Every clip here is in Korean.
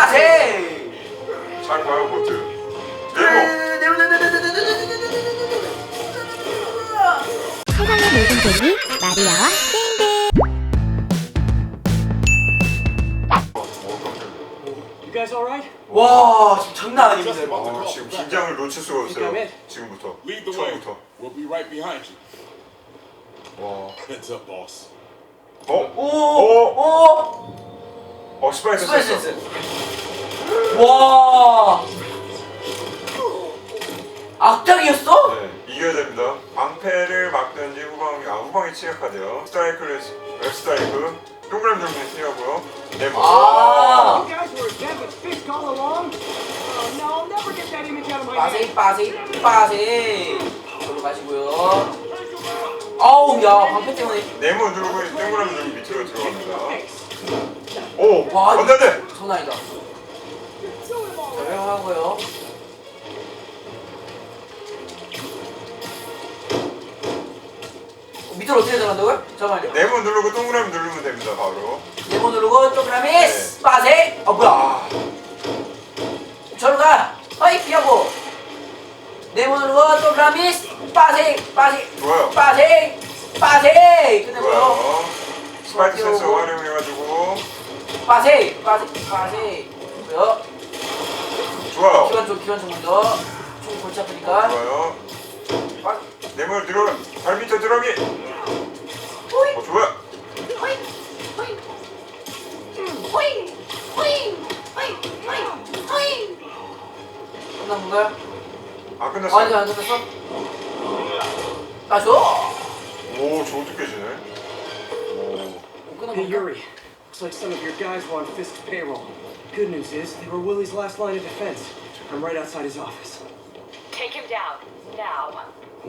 빠세. 잘 봐요. 네모. 세상의 모든 재미 마리아와 땡땡 어, 깜짝이야. You guys all right? 와 지금 장난 아닙니다. 어, 지금 긴장을 놓칠 수가 없어요. 지금부터. Lead the way. 처음부터. We'll be right behind you. 와. Heads up, boss. 어? 오, 오, 어 스파이스 스파이스. 센스. 와, 악당이었어? 네, 이겨야 됩니다. 방패를 막든지 후방이 아 후방이 취약하대요. 스트라이크를 웹 스트라이크 동그라미 정도 필요하고요. 네모. 아, You guys were a Devin's fist all along? Oh no, I'll never get that image out of my head. 빠세, 빠세, 빠세. 저로 가시고요. 아우, 야, 방패 때문에 네모 누르고 동그라미 누르고 밑으로 들어갑니다. 오, 와, 안돼 안돼. 아니 다. 자, 하고요. 밑으로 어떻게 들어간다고요? 잠깐만요. 네모 누르고 동그라미 누르면 됩니다. 바로. 네모 누르고 동그라미 네. 빠세. 어 뭐야? 아, 저로 가. 어이 피하고. 네모 누르고 동그라미 빠세 빠세 좋아요. 빠세 빠세 끝내고요. 좋아요. 스파이크 센서 활용해가지고 빠세 빠세 빠세. 고요. 좋아요. 기관 좀 기관 좀 먼저. 총 골치 아프니까. 좋아요. 빠- 네모 들어 발 밑에 들어가기. 어 좋아요. 호이 호이 호이 호이 호이 호이 호이. 끝난 건가요? 아 끝났어. 아니 안 끝났어? 나줘. 오 저거 깨지네. 오. 끝난 Hey 건가? Yuri, looks like some of your guys were on Fisk's payroll. Good news is they were Willie's last line of defense. I'm right outside his office. Take him down, now.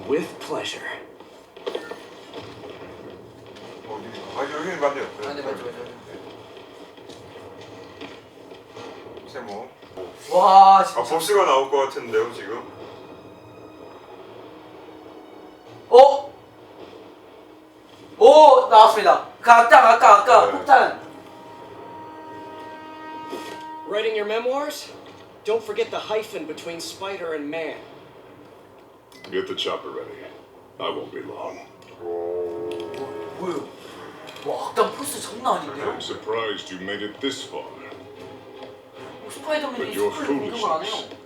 With pleasure. 어디? 아 여기는 맞네요. 네, 아, 네, 맞죠, 맞죠. 세모. 와 아 진짜. 보스가 나올 것 같은데요 지금. 어? 오 나왔습니다. 그 악당 아까 아까 네. 폭탄. your memoirs? Don't forget the hyphen between spider and man. Get the chopper ready. I won't be long. 뭐요? 와 악당 포스 장난 아닌데요? I'm surprised you made it this far. 뭐 스파이더맨이 But your 스파이더 공격을 안 해요. foolishness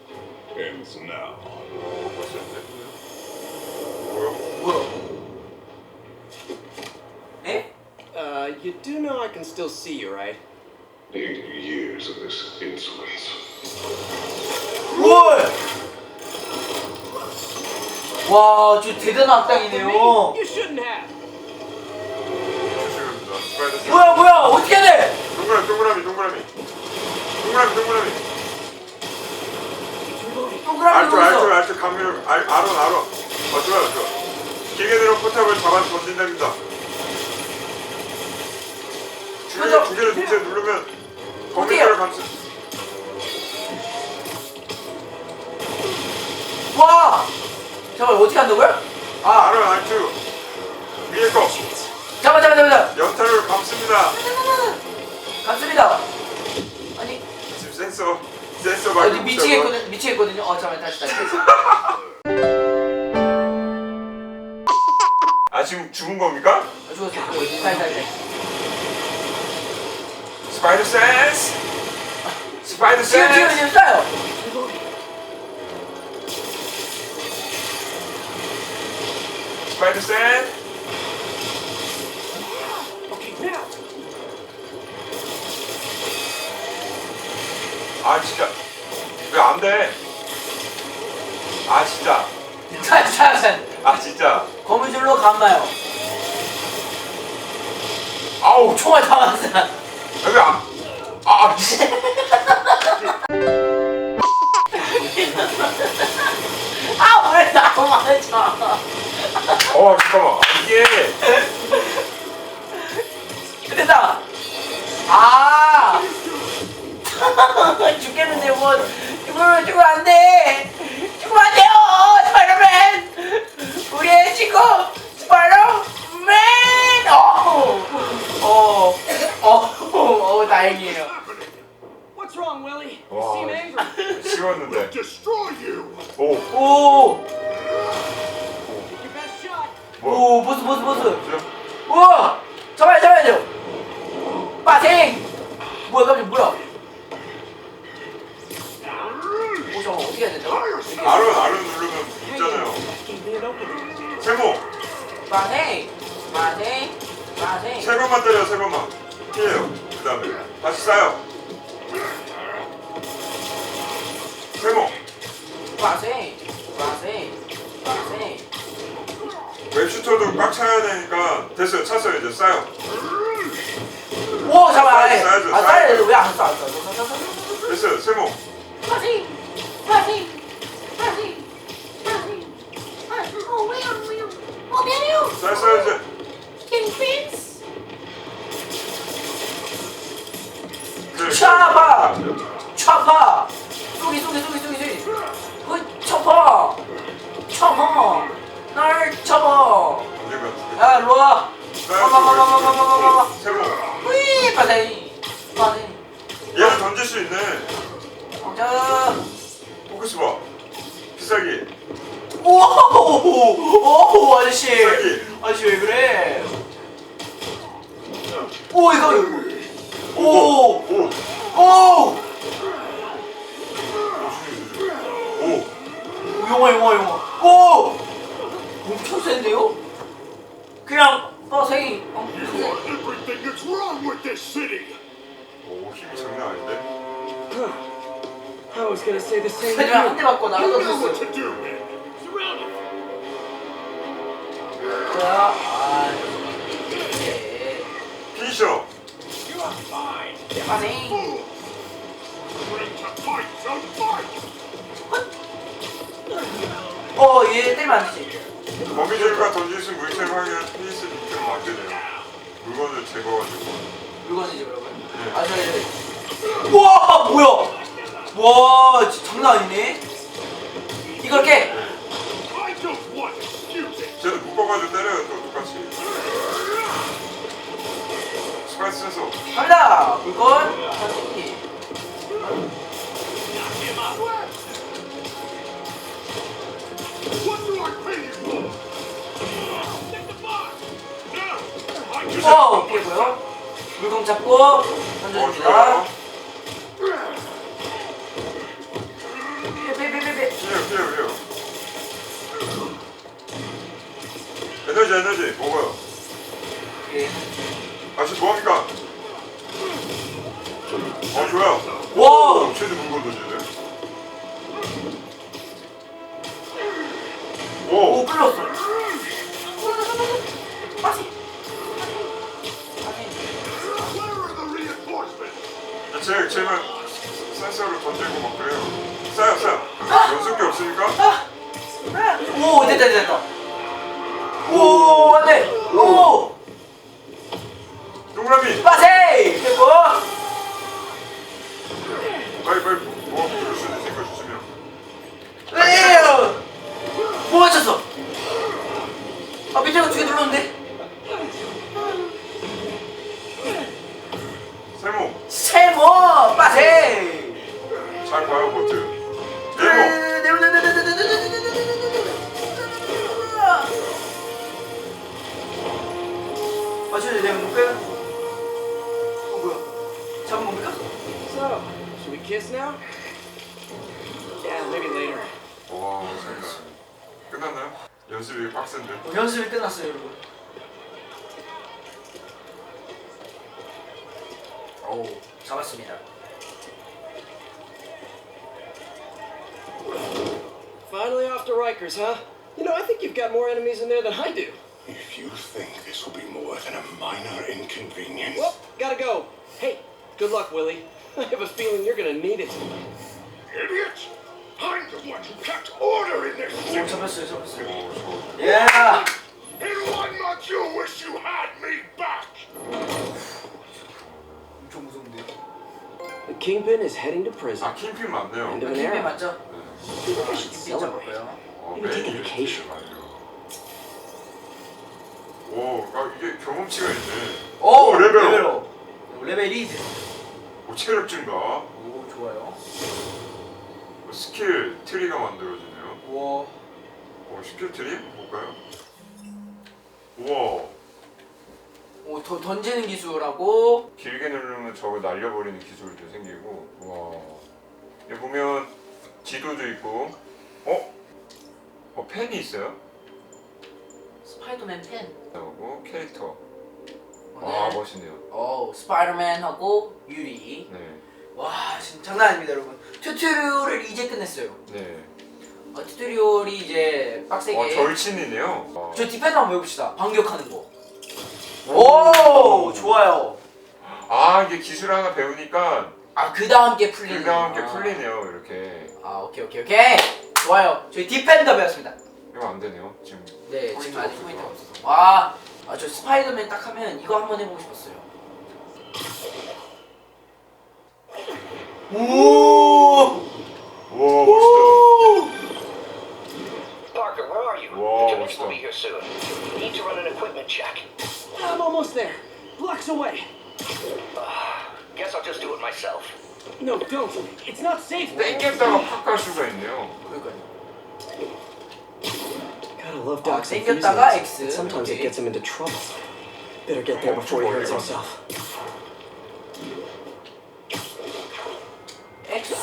ends now. 오 멋있는데. 뭐야? 뭐야? 에? Uh, you do know I can still see you, right? Eighty Of this insolence. 우와! 와, 저 대단한 악당이네요. 뭐야, 뭐야, 어떻게 해야 돼? 동그라미 동그라미 동그라미. 동그라미 동그라미. 동그라미 알죠 알죠. 알죠 감미를 알 알어 알어. 어 좋아요 좋아. 길게 들어 포탑을 잡아 던진답니다. 두 개, 그죠? 두 개를 동시에 누르면 범위를 감싸. 와! 잠깐만, 어떻게 한다고요? 아, 알어 알죠. 위에 거 잠깐만, 잠깐만, 잠깐만. 연타를 감습니다. 갔습니다. 아니, 지금 센서 센서 말고 미치겠거든, 미치겠거든요. 어, 다시, 다시. 다시. 아 지금 죽은 겁니까? 아, 죽었어. 다시, 다시, 스파이더 센스. 스파이더 지금, 지금, 센스. 지금 센스. Okay, now. 아 진짜 왜 안 돼? 아 진짜 자, 자, 자. 아 진짜 거미줄로 감나요. 아우, 총알 다 맞았어. 여기 안. 아, 아. 아, 왜 나만 맞아? 어 잠깐만 이게 됐다. 아. 죽겠는데 뭐 죽으면 죽으면 안 돼. 죽으면 안 돼요. 스파이더맨. 우리의 친구 스파이더맨. 어. 어. 어. 어. 다행이에요. You! 오, 오! 오, 보스, 보스, 보스. 우와! 잡아야, 잡아야죠. 빠생! 라세 라세 라세 웹슈터도 꽉 차야 되니까 됐어요. 찼어요 이제. 싸요. 오 잠깐만. 아, 사이즈, 아 사이즈 왜안 써? 됐어요 세모 다시 다시 다시 다시 다시. 어 왜요 왜요 어 미안해요 쏘기, 쏘기, 쏘기, 쏘기, 쏘기. 그, 쳐파! 쳐파! 날 쳐봐! 야, 일로 와! 와와와와와와와와 으이, 빠생! 빠생! 얘를 던질 수 있네. 자, 포커스 봐. 비싸기. 오! 오, 아저씨! 비싸기. 아저씨, 왜 그래? 오, 이거, 오! 오. 오! 오. 용어, 용어, 용어. 오! 엄청 센데요? 그냥. 어, You are everything that's wrong with this city! 오 힘이 장난 아닌데. I was gonna say the same 하지만 한 thing. 대 맞고 You know 나가도 됐어. to do, 30만씩. 먹이줄과 던질 수 물체를 확인한 테니스 밑으로 맞으래요. 물건을 제거가지고. 물건이 뭐라고요? 아, 저 이제. 와, 뭐야! 와, 진짜 장난 아니네? 이걸 깨! 쟤도 묶어가지고 때려요, 또 똑같이. 스파이스에서. 갑니다! 물건. No! I just 어, 깨 고요. 물건 잡고 어 던져줍니다. 빼빼빼빼. 에너지 에너지 먹어요. 오케이. 아 지금 뭐합니까? 어 좋아요. 와, 쟤도 물건 던지네. 오. 오, 끌렸어. 빠지. 제 제가 센서로 던지고 막 그래요. 쏴요 쏴요. 연습기 없으니까. 오, 됐다, 됐다. 오, 안 돼. 오, 동그라미. 빠세. 됐고. 빨리 빨리 뭐 잡은 겁니까? So, should we kiss now? Yeah, maybe later. 와 장난. 끝났나요? 연습이 빡센데. 어, 연습이 끝났어요, 여러분. 오, 잡았습니다. Finally off to Rikers, huh? You know, I think you've got more enemies in there than I do. If you think this will be more than a minor inconvenience... Well, gotta go. luck, Willie. I have a feeling you're gonna need it. Idiot! I'm the one who kept order in this city! Yeah! In one not you wish you had me back? The Kingpin is heading to prison. 아 킹핀 맞네요. End of an 킹핀 era. 맞죠? Should celebrate. 어, Maybe take a vacation. Oh, 아, 이게 경험치가 있네. 오, 레벨업. 레벨 2 이제. 오, 체력 증가. 오, 좋아요. 뭐 스킬 트리가 만들어지네요. 우와. 어, 스킬 트리 볼까요? 우와. 오, 더 던지는 기술하고 길게 누르면 저거 날려버리는 기술도 생기고 와 여기 보면 지도도 있고 어? 어 펜이 있어요? 스파이더맨 펜. 나오고 캐릭터 네. 아 멋있네요 어, 스파이더맨하고 유리. 네 와, 진짜 장난 아닙니다, 여러분. 튜토리얼을 이제 끝냈어요. 네. 어, 튜토리얼이 이제 빡세게. 어 절친이네요 어. 저 디펜더 한번 해봅시다. 반격하는 거. 오, 좋아요. 아 이게 기술 하나 배우니까 아, 그 다음 게 풀리는. 그 다음 게 아. 풀리네요 이렇게 아, 오케이, 오케이, 오케이. 좋아요. 저희 디펜더 배웠습니다. 이거 안 되네요 지금 네, 포인트가 지금 아직. 포인트가 없어서. 와, 아, 저 스파이더맨 딱 하면 이거 한번 해보고 싶었어요. 오! 우와 멋있다 Parker, where are you? Whoa, Jimmy's what's will that? be here soon. Need to run an equipment check. I'm almost there. Blocks away. Guess I'll just do it myself. No, don't. It's not safe. 땡겼다가 팍 갈 수가 있네요 그러니까요. Love 아, Doc's 땡겼다가 enthusiasm. X. Sometimes it 오케이. gets him into trouble. Better get there before he hurts himself. X!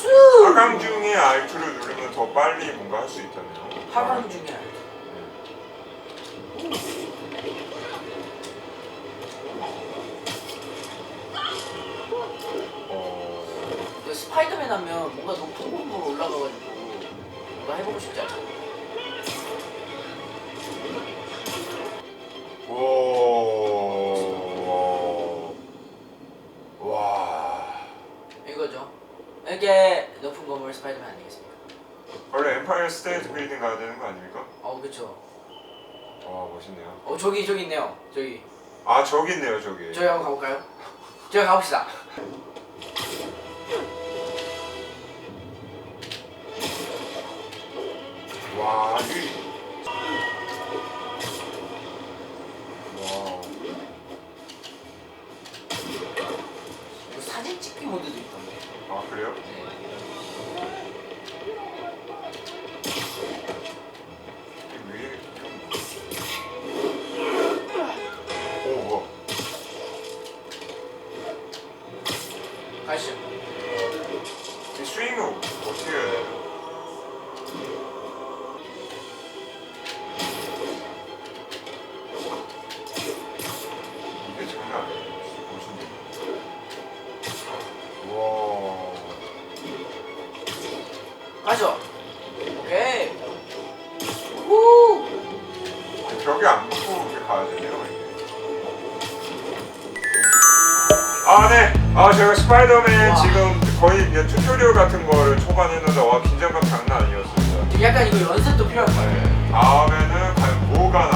하강 중에 R투를 누르면 더 빨리 뭔가 할 수 있다네요 하강 중에. 어... 근데 스파이더맨 하면 뭔가 높은 곳으로 올라가가지고 뭔가 해보고 싶지 않아? 오. 와. 이거죠. 이게 높은 건물 스파이더맨 아니겠습니까? 원래 엠파이어 스테이트 빌딩 가야 되는 거 아닙니까? 어, 그쵸. 와 멋있네요. 어, 저기, 저기 있네요. 저기. 아 저기 있네요 저기. 저희 한번 가볼까요? 저희 가봅시다. 스파이더맨 와. 지금 거의 그냥 튜토리얼 같은 거를 초반했는데 와 긴장감 장난 아니었습니다. 약간 이거 연습도 필요할 것 같아요. 네. 다음에는 과연 뭐가